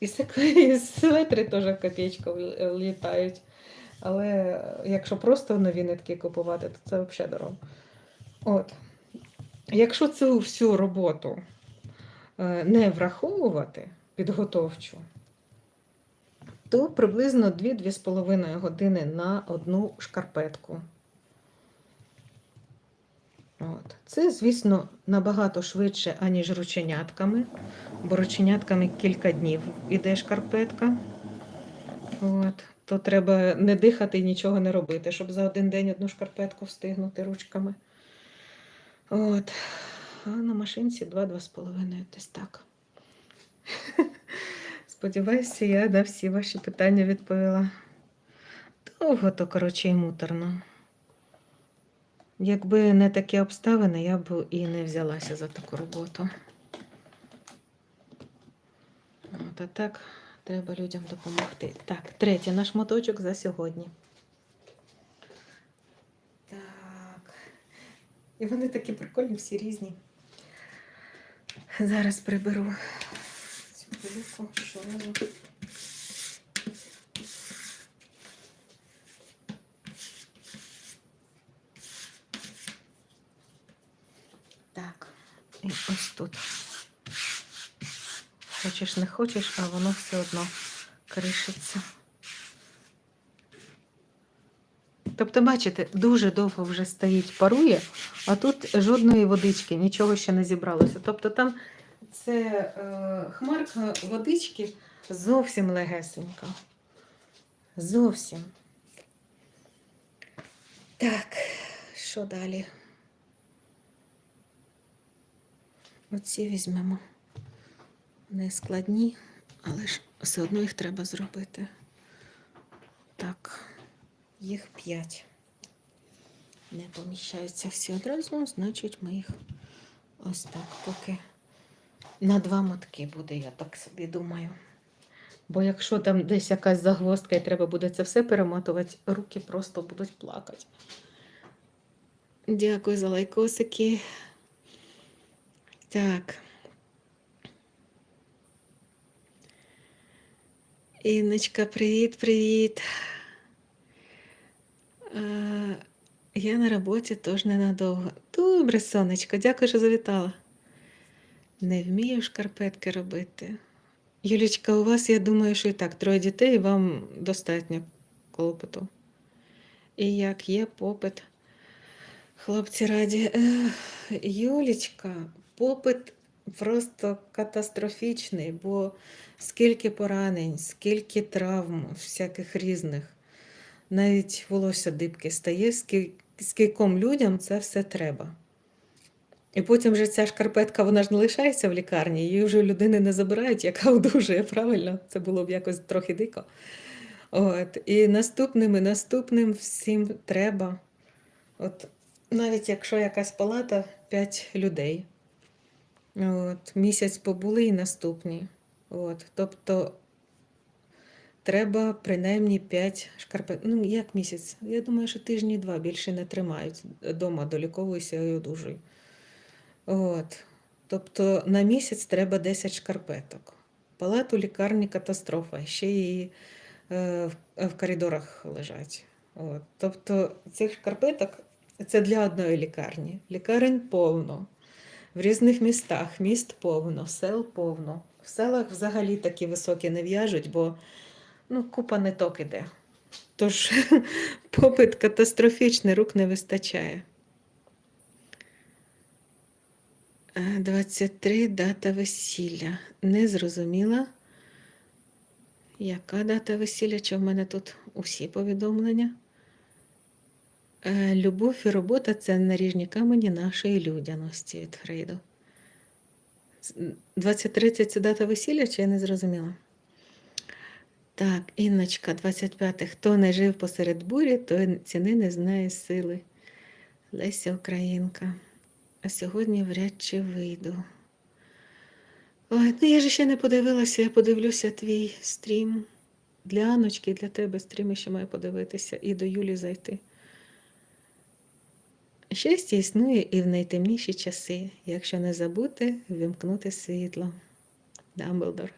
І светри теж в копійку літають. Але якщо просто нові нитки купувати, то це взагалі дорого. От. Якщо цю всю роботу е, не враховувати підготовчу, то приблизно 2-2,5 години на одну шкарпетку. От. Це, звісно, набагато швидше, аніж рученятками, бо рученятками кілька днів іде шкарпетка. От. То треба не дихати і нічого не робити, щоб за один день одну шкарпетку встигнути ручками. От. А на машинці 2-2,5 десь так. Сподіваюся, я на всі ваші питання відповіла. Довго то, коротше, і муторно. Якби не такі обставини, я б і не взялася за таку роботу. От, а так, треба людям допомогти. Так, третій наш моточок за сьогодні. Так. І вони такі прикольні, всі різні. Зараз приберу цю пилюку, що воно. Так, і ось тут. Хочеш, не хочеш, а воно все одно кришиться. Тобто, бачите, дуже довго вже стоїть, парує, а тут жодної водички, нічого ще не зібралося. Тобто там це е, хмарка водички зовсім легесенька. Зовсім. Так, що далі? Оці візьмемо. Не складні, але ж все одно їх треба зробити. Так, їх п'ять. Не поміщаються всі одразу, значить ми їх ось так поки на два мотки буде, я так собі думаю. Бо якщо там десь якась загвоздка і треба буде це все перемотувати, руки просто будуть плакати. Дякую за лайкосики. Так. Інночка, привіт, привіт. Е, я на роботі, тож ненадовго. Добре, сонечко, дякую, що завітала. Не вмію шкарпетки робити. Юлічка, у вас, я думаю, що і так троє дітей, вам достатньо клопоту. І як є попит. Хлопці раді. Юлічка, попит просто катастрофічний, бо скільки поранень, скільки травм, всяких різних. Навіть волосся дибки стає, скільком людям це все треба. І потім вже ця шкарпетка, вона ж не лишається в лікарні, її вже людини не забирають, яка одужує, правильно? Це було б якось трохи дико. От. І наступним і наступним всім треба. От, навіть якщо якась палата 5 людей. От, місяць побули і наступні. От, тобто треба принаймні 5 шкарпет. Ну, як місяць? Я думаю, що тижні два більше не тримають. Дома доліковуюся і одужуй. От. Тобто на місяць треба 10 шкарпеток. Палату лікарні катастрофа, ще і е, в, в коридорах лежать. От. Тобто цих шкарпеток це для одної лікарні. Лікарень повно. В різних містах, міст повно, сел повно. В селах взагалі такі високі не в'яжуть, бо ну, купа ниток іде. Тож попит катастрофічний, рук не вистачає. Е, 23 дата весілля. Не зрозуміла, яка дата весілля, чи в мене тут усі повідомлення. Е, Любов і робота це наріжні камені нашої людяності від Фрейду. 20.30 це дата весілля, чи я не зрозуміла? Так, Інночка, 25. Хто не жив посеред бурі, той ціни не знає сили. Леся Українка. А сьогодні вряд чи вийду. Ой, ну я ж ще не подивилася, я подивлюся твій стрім. Для Аночки, для тебе стрім ще маю подивитися і до Юлі зайти. Щастя існує і в найтемніші часи, якщо не забути вимкнути світло. Дамблдор.